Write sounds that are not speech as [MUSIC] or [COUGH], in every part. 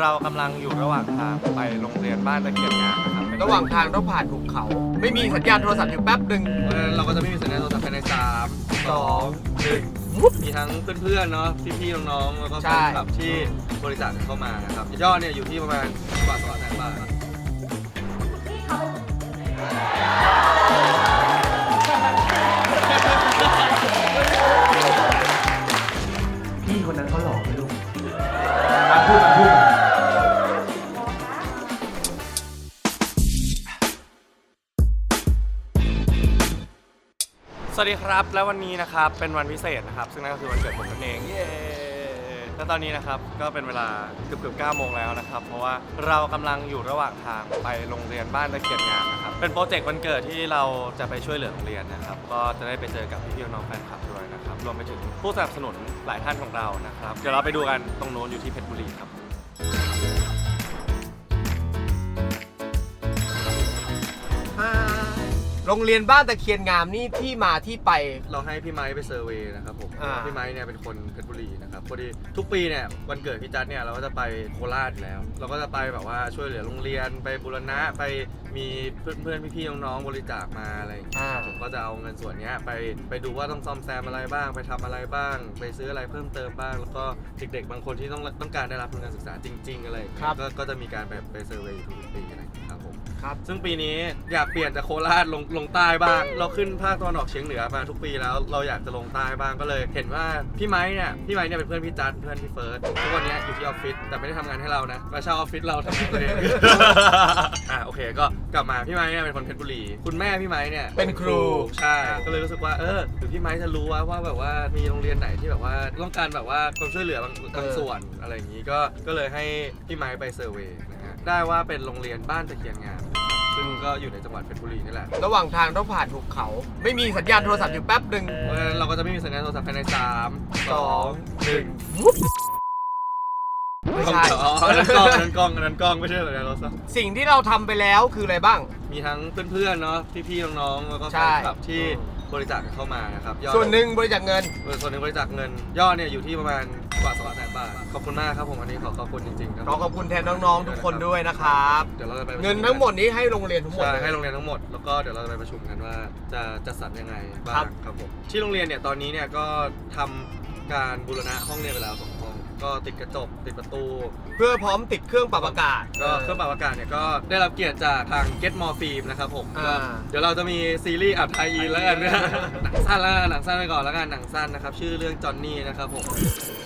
เรากำลังอยู่ระหว่างทางไปโรงเรียนบ้านตะเคียนงามนะครับเป็นระหว่างทางต้องผ่านภูเขา ไม่มีสัญญาณโทรศัพท์อยู่แป๊บหนึ่งเพราะฉะนั้นเราก็จะไม่มีสัญญาณโทรศัพท์ภายในสามสองหนึ่งมีทั้งเพื่อนๆเนาะพี่ๆน้องๆแล้วก็แฟใช่นคลับที่บริจาคกันเข้ามานะครับยอดเนี่ยอยู่ที่ประมาณกว่าสองแสนบาทพี่คนนั้นเขาหล่อไหม วัสดีครับ และวันนี้นะครับเป็นวันพิเศษนะครับ ซึ่งนั่นก็คือวันเกิดผมนั่นเองเย้และตอนนี้นะครับก็เป็นเวลาเกือบเกือบ9โมงแล้วนะครับ เพราะว่าเรากำลังอยู่ระหว่างทางไปโรงเรียนบ้านตะเคียนงามนะครับ เป็นโปรเจกต์วันเกิดที่เราจะไปช่วยเหลือโรงเรียนนะครับ ก็จะได้ไปเจอกับพี่ๆน้องๆแฟนคลับด้วยนะครับ รวมไปถึงผู้สนับสนุนหลายท่านของเรานะครับ เดี๋ยวเราไปดูกันตรงโน้นอยู่ที่เพชรบุรีครับ โรงเรียนบ้านตะเคียนงามนี่ที่มาที่ไป เราให้พี่ไม้ไปเซอร์เวย์นะครับผมอ่า พี่ไม้เนี่ยเป็นคนเพชรบุรีนะครับพอดีทุกปีเนี่ยวันเกิดพี่จัดเนี่ยเราก็จะไปโคราชอยู่แล้ว เราก็จะไปแบบว่าช่วยเหลือโรงเรียนไปบูรณะไปมีเพื่อนๆพี่ๆน้องๆบริจาคมาอะไรอย่างเงี้ย อ่า ผมก็จะเอาเงินส่วนเนี้ยไปไปดูว่าต้องซ่อมแซมอะไรบ้าง ไปทำอะไรบ้าง ไปซื้ออะไรเพิ่มเติมบ้าง แล้วก็เด็กๆ บางคนที่ต้องต้องการได้รับทุนการศึกษาจริง ๆ อะไรอย่างเงี้ยครับ ก็ก็จะมีการแบบไปเซอร์เวย์ทุกปีอะไรอย่างเงี้ยครับผมครับ ซึ่งปีนี้อยากเปลี่ยนจากโคราชลงลงใต้บ้าง เราขึ้นภาคตะวันออกเฉียงเหนือมาทุกปีแล้วเราอยากจะลงใต้บ้างก็เลยเห็นว่าพี่ไม้เนี่ยพี่ไม้เนี่ยเป็นเพื่อนพี่จัดเพื่อนพี่เฟิร์สทุกวันเนี้ยอยู่ที่ออฟฟิศแต่ไม่ได้ทำงานให้เรานะมาเช่าออฟฟิศเราทำงานตัวเอง อะโอเคก็กลับมาพี่ไม้เนี่ยเป็นคนเพชรบุรี คุณแม่พี่ไม้เนี่ยเป็นครู ใช่ก็เลยรู้สึกว่าเออหรือพี่ไม้จะรู้ว่าว่าแบบว่ามีโรงเรียนไหนที่แบบว่าต้องการแบบว่าความช่วยเหลือบางบางส่วนอะไรอย่างนี้ก็ก็เลยให้พี่ไม้ไปเซอร์เวย์นะฮะได้ว่าเป็นโรงเรียนบ้านตะเคียนงามนะครับ ซึ่งก็อยู่ในจังหวัดเพชรบุรีนี่แหละ ระหว่างทางต้องผ่านภูเขา ไม่มีสัญญาณโทรศัพท์อยู่แป๊บหนึ่งเพราะฉะนั้นเราก็จะไม่มีสัญญาณโทรศัพท์ภายในสามสองหนึ่งไม่กล้องใช่อ๋ออันนั้นกล้องอันนั้นกล้องอันนั้นกล้องไม่ใช่สัญญาณโทรศัพท์ สิ่งที่เราทำไปแล้วคืออะไรบ้าง มีทั้งเพื่อนๆเนาะพี่ๆน้องๆแล้วก็แฟใช่นคลับที่บริจาคกันเข้ามานะครับยอดส่วนหนึ่งบริจาคเงินเออส่วนหนึ่งบริจาคเงินยอดเนี่ยอยู่ที่ประมาณ ขอบคุณมากครับผมอันนี้ขอขอบคุณจริงๆครับขอขอบคุณแทนน้องๆทุกคนด้วยนะครับ เดี๋ยวเราจะไปประชุเงินทั้งหมดนี้ให้โรงเรียนทั้งหมดใช่เลย ให้โรงเรียนทั้งหมดแล้วก็เดี๋ยวเราจะไปประชุมกันว่าจะจัดสรรยังไงบ้าครังบ ครับผมที่โรงเรียนเนี่ยตอนนี้เนี่ยก็ทำการบูรณะห้องเรียนไปแล้วสองห้อง ก็ติดกระจกติดประตู เพื่อพร้อมติดเครื่องปรับอากาศก็เครื่องปรับอากาศเนี่ยก็ได้รับเกียรติจากทาง Get More Film นะครับผมอ่าก็เดี๋ยวเราจะมีซีรีส์อัดไทยอินแล้วกันนะหนังสั้นแล้วกันหนังสั้นไปก่อนแล้วกันหนังสั้นนะครับชื่อเรื่องจอนนี่นะครับผม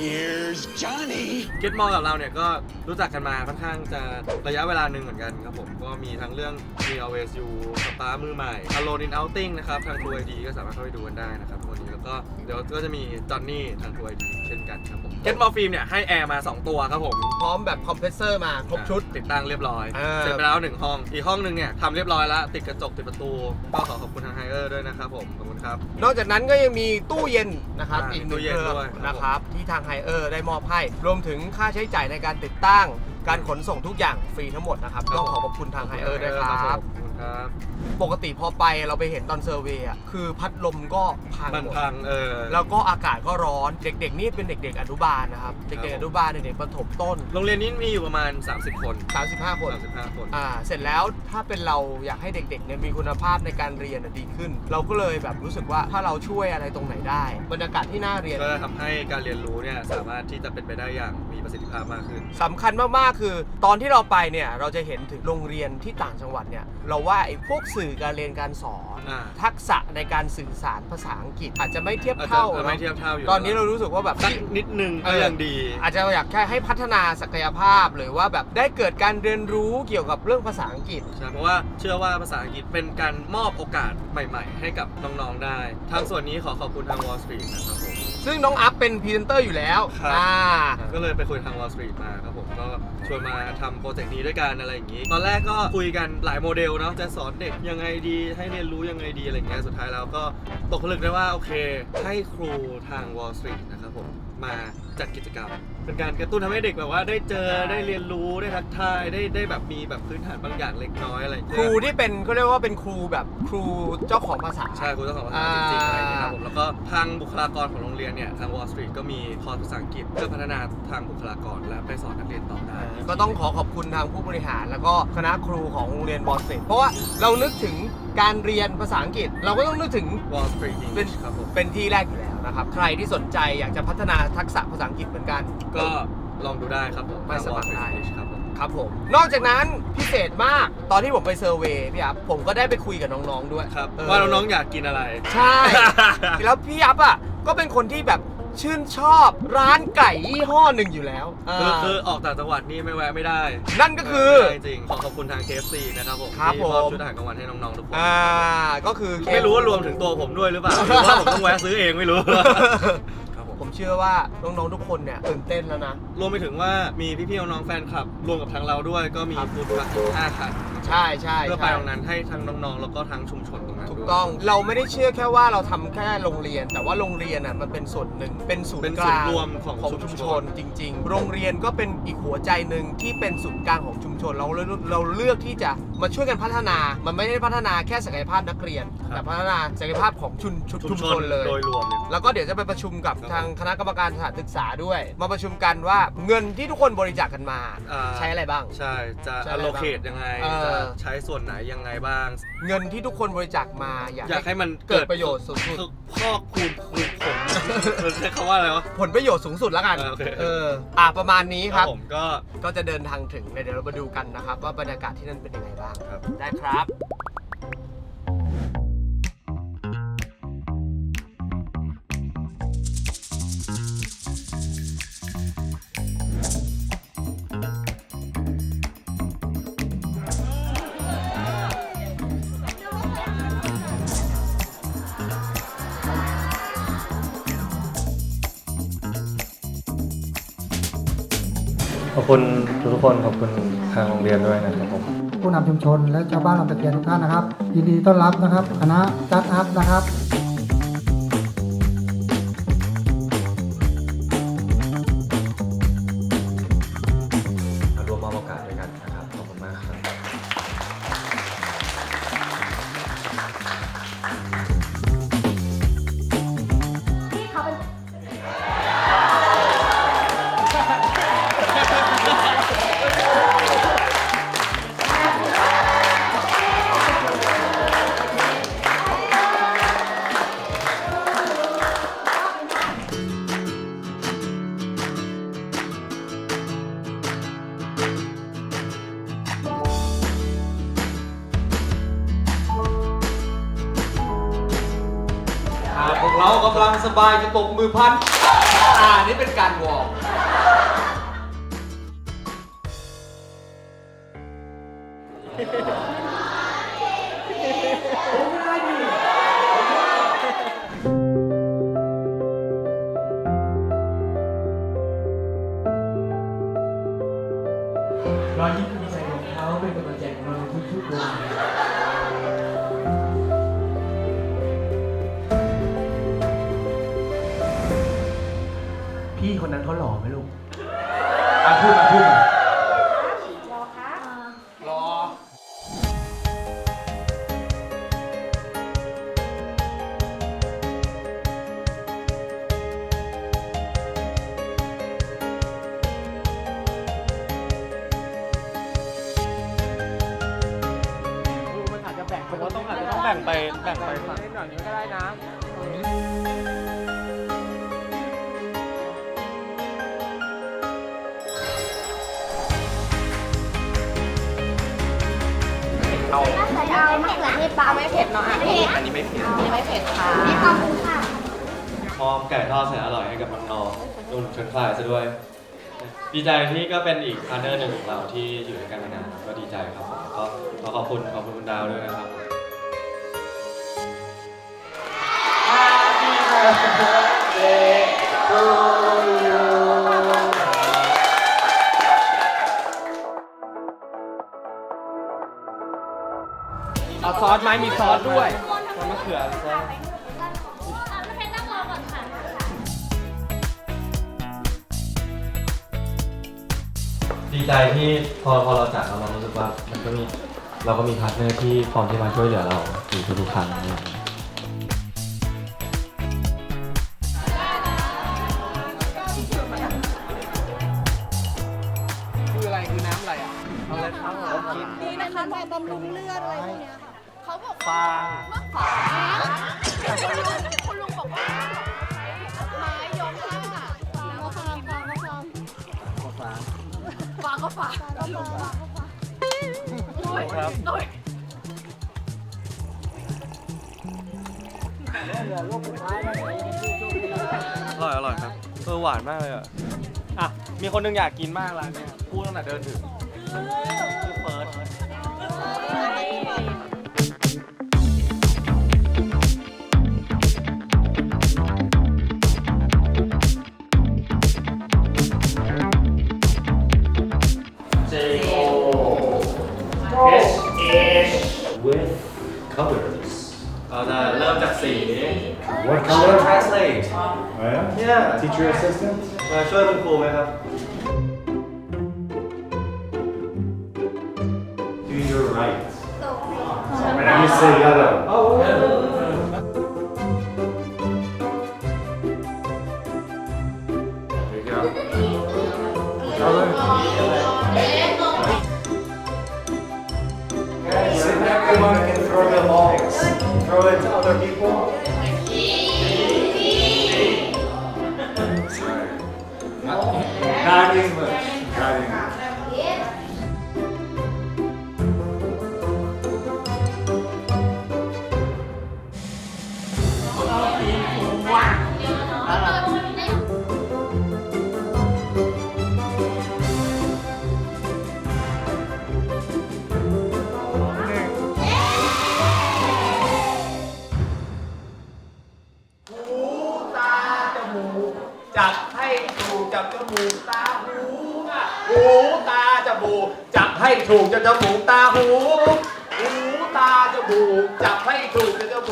Here's Johnny. Get More กับเราเนี่ยก็รู้จักกันมาค่อนข้างจะระยะเวลาหนึ่งเหมือนกันครับผมก็มีทั้งเรื่อง Me Always You สปามือใหม่ Alone in Outing นะครับ ทาง True ID ก็สามารถเข้าไปดูกันได้นะครับวันนี้แล้วก็เดี๋ยวก็จะมีจอนนี่ทาง True ID เช่นกันครับผม Get More Film เนี่ยให้แอร์มา 2 ตัวครับผมพร้อมแบบคอมเพรสเซอร์มาครบชุด ติดตั้งเรียบร้อยเออเสร็จไปแล้วหนึ่งห้อง อีกห้องหนึ่งเนี่ยทำเรียบร้อยแล้ว ติดกระจกติดประตูก็ขอขอบคุณทางไฮเออร์ด้วยนะครับผมขอบคุณครับ นอกจากนั้นก็ยังมีตู้เย็นนะครับอ่าอีกหตู้นึ่งเย็เคนรื่องด้วยนะครับ ที่ทางไฮเออร์ได้มอบให้ รวมถึงค่าใช้จ่ายในการติดตั้ง การขนส่งทุกอย่างฟรีทั้งหมดนะครับ ต้องขอขอบคุณทางไฮเออร์ด้วยครับ ขอบคุณ ครับปกติพอไปเราไปเห็นตอนเซอร์เวย์อะคือพัดลมก็พังมันหมดพังเออ แล้วก็อากาศก็ร้อนเด็กๆนี่เป็นเด็ก ๆ อนุบาลนะครับเด็กๆอนุบาลเด็กๆประถมต้น โรงเรียนนี้มีอยู่ประมาณ 30 คน35 คน 35 คน อ่าเสร็จแล้วถ้าเป็นเราอยากให้เด็กๆเนี่ยมีคุณภาพในการเรียนน่ะดีขึ้น เราก็เลยแบบรู้สึกว่าถ้าเราช่วยอะไรตรงไหนได้ บรรยากาศที่น่าเรียนก็จะทำให้การเรียนรู้เนี่ยสามารถที่จะเป็นไปได้อย่างมีประสิทธิภาพมากขึ้นสำคัญมากๆคือ ตอนที่เราไปเนี่ยเราจะเห็นถึงโรงเรียนที่ต่างจังหวัดเนี่ยเราว่าไอ้พวกสื่อการเรียนการสอน อ่า ทักษะในการสื่อสารภาษาอังกฤษ อาจจะไม่เทียบอาจจะเท่าไม่เนอะเทียบเท่าอยู่ตอนนี้เรารู้สึกว่าแบบ สักนิดนึงเอก็อ ยังดี อาจจะอยากแค่ให้พัฒนาศักยภาพหรือว่าแบบได้เกิดการเรียนรู้เกี่ยวกับเรื่องภาษาอังกฤษ ใช่เพราะว่าเชื่อว่าภาษาอังกฤษเป็นการมอบโอกาสใหม่ ๆ ให้กับน้อง ๆ ได้ ทางส่วนนี้ขอขอบคุณทาง Wall Street นะครับผม ซึ่งน้องอัพเป็นพรีเซนเตอร์อยู่แล้วครับ อ่า ก็เลยไปคุยทาง Wall Street มาครับผมก็ชวนมาทำโปรเจกต์นี้ด้วยกันอะไรอย่างนี้ ตอนแรกก็คุยกันหลายโมเดลเนาะจะสอนเด็กยังไงดีให้เรียนรู้ยังไงดีอะไรอย่างเงี้ยสุดท้ายแล้วก็ตกผลึกได้ว่า โอเค ให้ครูทาง Wall Street นะครับผม มาจัดกิจกรรม เป็นการกระตุ้นทำให้เด็กแบบว่าได้เจอได้เรียนรู้ได้ทักทายได้ได้แบบมีแบบพื้นฐานบางอย่างเล็กน้อยอะไรอย่างคเงี้ยรูที่เป็นเขาเรียกว่าเป็นครูแบบครูเจ้าของภาษา ใช่ครูเจ้าของภาษาจริงๆอะไรอย่างเงี้ยครับผมแล้วก็ทางบุคลากรของโรงเรียนเนี่ยทาง Wall Street ก็มีคอร์สภาษาอังกฤษเพื่อพัฒนาทางบุคลากรและไปสอนนักเรียนต่อได้ ก็ต้องขอขอบคุณทางผู้บริหาร แล้วก็คณะครูของโรงเรียนบอสเซตเพราะว่าเรานึกถึงการเรียนภาษาอังกฤษ เราก็ต้องนึกถึง Wall Street เป็น English ครับผม เป็นที่แรกอยู่แล้ว นะครับ ใครที่สนใจอยากจะพัฒนาทักษะภาษาอังกฤษเหมือนกัน ก็ลองดูได้ครับผมไปสมัครได้ทาง Wall Street English ครับผมครับผม นอกจากนั้นพิเศษมากตอนที่ผมไปเซอร์เวย์พี่อัพผมก็ได้ไปคุยกับน้องๆด้วยครับเออว่าน้องๆอยากกินอะไร ใช่ แล้วพี่อัพอะก็เป็นคนที่แบบ ชื่นชอบร้านไก่ยี่ห้อหนึ่งอยู่แล้วคืออ่า คือออกต่างจังหวัดนี่ไม่แวะไม่ได้นั่นก็คือ ไม่ได้จริงๆขอขอบคุณทาง KFC นะครับผมครับที่มอบผม ชุดอาหารกลางวันให้น้องๆทุกคน อ่าก็คือ ไม่รู้ว่ารวมถึงตัวผมด้วยหรือเปล่าหรือว่าผมต้องแวะซื้อเองไม่รู้ ครับผมผม เชื่อว่าน้องๆทุกคนเนี่ยตื่นเต้นแล้วนะ รวมไปถึงว่ามีพี่ๆน้องๆแฟนคลับ รวมกับทางเราด้วยก็มีครับฟู้ดทรัคอีกห้าคันใช่ใช่เพื่อไปใช่ตรงนั้นให้ทั้งน้องๆ แล้วก็ทั้งชุมชนตรงนั้นถูกด้วยต้องเราไม่ได้เชื่อแค่ว่าเราทำแค่โรงเรียน แต่ว่าโรงเรียนอะมันเป็นส่วนหนึ่งเป็นศูนเป็นย์กศูนลางย์รวมของของชุชุมมชชน นจริง ๆ โรงเรียนก็เป็นอีกหัวใจหนึ่งที่เป็นศูนย์กลางของชุมชน เราเลยเราเลือกที่จะมาช่วยกันพัฒนา มันไม่ได้พัฒนาแค่ศักยภาพนักเรียนแต่พัฒนาศักยภาพของชุมชุมชุมชนเลย โดยรวมเนี่ย แล้วก็เดี๋ยวจะไปประชุมกับครับ ทางคณะกรรมการสถานศึกษาด้วย มาประชุมกันว่าเงินที่ทุกคนบริจาคกันมา อ่า ใช้อะไรบ้าง ใช่ จะใช้อะไรบ้าง allocate ยังไงเออจะใช้ส่วนไหนยังไงบ้าง เงินที่ทุกคนบริจาคมาอยากอยากให้มันเกิดประโยชน์สูงสุด คือพอกคูณคูณผลเออใช้คำว่าอะไรวะ ผลประโยชน์สูงสุดแล้วกัน เออโอเค เออ อะประมาณนี้ครับ ผมก็ ก็จะเดินทางถึงเดี๋ยวเรามาดูกันนะครับ ว่าบรรยากาศที่นั่นเป็นยังไงบ้าง ครับ ได้ครับ อบคุณทุกคนขอบคุณทางโรงเรียนด้วยนะครับผมผู้นำชุมชนและชาวบ้านลำตะเคียนทุกท่านนะครับยินดีต้อนรับนะครับคณะจัดอัพนะครับ วางสบายจะตบมือพัน อ่านี่เป็นการวอร์มรอยยิ้มภูมิใจของเขาเป็นกำลังใจของเราในทุกๆวัน เขาหล่อไหมลูกอะพูดมาพูดมารอคะรอมันอาจจะแบ่งผมว่าต้องอาจจะต้องแบ่งไปแบ่งไปฝั่งนิดหน่อยนี้ก็ได้นะ มะเขือเทศปลาไม่เผ็ดเนาะอันนี้อันนี้ไม่เผ็ดอันนี้ไม่เผ็ดค่ะนี่ขอบคุณค่ะมอบไก่ทอดแสนอร่อยให้กับน้องๆรวมถึงเชิญฝ่ายซะด้วย ดีใจที่ก็เป็นอีกพาร์ทเนอร์หนึ่งของเราที่อยู่ด้วยกันมานานก็ดีใจครับผมก็ขอขอบคุณขอบคุณคุณดาวด้วยนะครับเอาซ อสไหมมีซอสด้วยซอสมะเขืออเทศนั่อนดีใจที่พอพอเราจากเราเรารู้สึกว่ามันก็มีเราก็มีพาร์ทเนอร์ที่พร้อมที่มาช่วยเหลือเราอยู่ทุกครั้ง ฟ้างก็ฟางก็ฟางโอ้ยครับโอ้ยอร่อยอร่อยครับเออหวานมากเลยอะ อะ มีคนหนึงอยากกินมากร้านเนี้ยพูดตั้งแต่เดินถึงชื่อ Throw it to other people. [LAUGHS] Not English. Not English.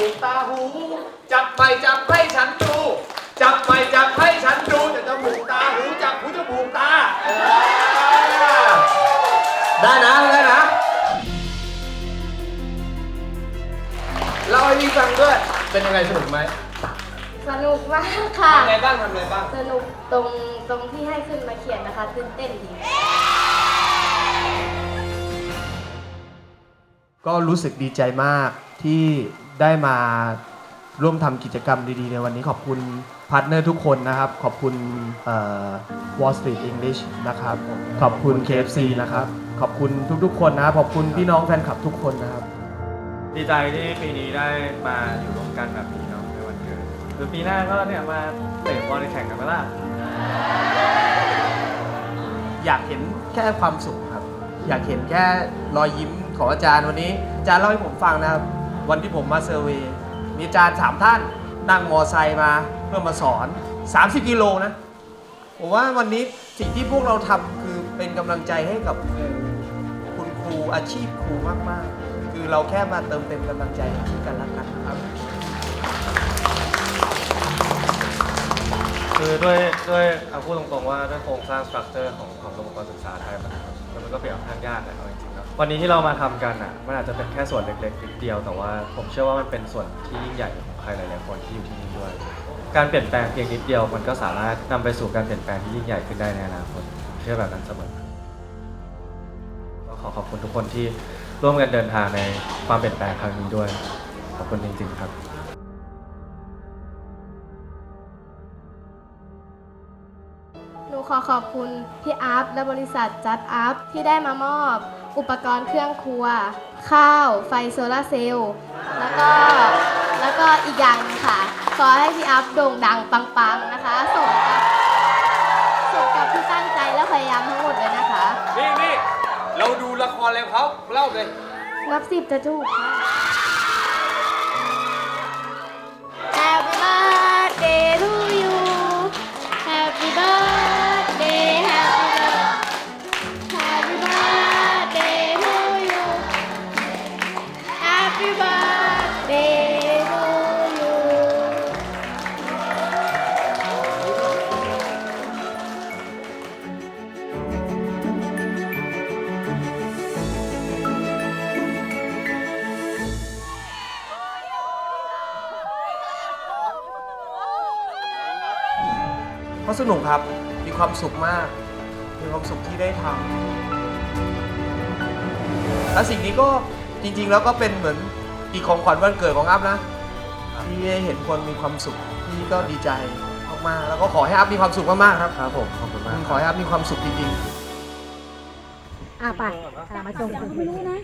ถูกจับจมูกตาหู จับไปจับให้ฉันดู จับไปจับให้ฉันดูจับจมูกตาหูจับหูจมูกตาเออได้นะได้นะเล่าให้พี่ฟังด้วยเป็นยังไงสนุกไหมสนุกมากค่ะ ทำไงบ้างทำไงบ้าง สนุกตรงตรงที่ให้ขึ้นมาเขียนนะคะตื่นเต้นดี ก็รู้สึกดีใจมากที่ได้มาร่วมทำกิจกรรมดีๆ ในวันนี้ขอบคุณพาร์ทเนอร์ทุกคนนะครับ ขอบคุณเอ่อ Wall Street English นะครับ ขอบคุณ KFC นะครับ ขอบคุณทุกๆ คนนะครับขอบคุณพี่น้องแฟนคลับทุกคนนะครับ ดีใจที่ปีนี้ได้มาอยู่ร่วมกันแบบนี้เนาะในวันเกิดหรือปีหน้าก็เนี่ยมาเตะบอลในแข่งกันไหมล่ะ อยากเห็นแค่ความสุขครับ อยากเห็นแค่รอยยิ้มของอาจารย์วันนี้อาจารย์เล่าให้ผมฟังนะครับ วันที่ผมมาเซอร์เวย์มีอาจารย์สามท่านนั่งมอไซค์มาเพื่อมาสอน 30 กิโลนะผมว่าวันนี้สิ่งที่พวกเราทำคือเป็นกำลังใจให้กับคุณครูอาชีพครูมากๆ คือเราแค่มาเติมเต็มกำลังใจให้กันและกันครับ คือด้วยด้วยเอาพูดตรงๆว่าด้วยโครงสร้างสตรัคเจอร์ของของระบบการศึกษาไทยมัน มันก็เป็นค่อนข้างยากแหละเอาจริงๆแล้ววันนี้ที่เรามาทำกันอะมันอาจจะเป็นแค่ส่วนเล็กๆนิดเดียวแต่ว่าผมเชื่อว่ามันเป็นส่วนที่ยิ่งใหญ่ของใครหลายๆคนที่อยู่ที่นี่ด้วย การเปลี่ยนแปลงเพียงนิดเดียว มันก็สามารถนำไปสู่การเปลี่ยนแปลงที่ยิ่งใหญ่ขึ้นได้ในอนาคตผมเชื่อแบบนั้นเสมอก็ขอขอบคุณทุกคนที่ร่วมกันเดินทางในความเปลี่ยนแปลงครั้งนี้ด้วย ขอบคุณจริงๆครับ ขอขอบคุณพี่อัพและบริษัทจัดอัพที่ได้มามอบ อุปกรณ์เครื่องครัว ข้าว ไฟโซลาร์เซลล์แล้วก็แล้วก็อีกอย่างหนึงค่ะ ขอให้พี่อัพโด่งดังปังๆนะคะสมกับสมกับที่ตั้งใจและพยายามทั้งหมดเลยนะคะ นี่นี่เราดูละครอะไรเขาเล่าเลย นับสิบจะถูกค่ะ ราะสนุกครับ มีความสุขมาก มีความสุขที่ได้ทำและสิ่งนี้ก็จริง ๆ แล้วก็เป็นเหมือนอีกของขวัญวันเกิดของอัพนะ ที่ได้เห็นคนมีความสุขที่ก็ดีใจมากๆแล้วก็ขอให้อัพมีความสุขมากๆครับครับผมขอบคุณมากขอให้อัพมีความสุขจริงๆ อะไปอะมาชมกันไม่รู้นะ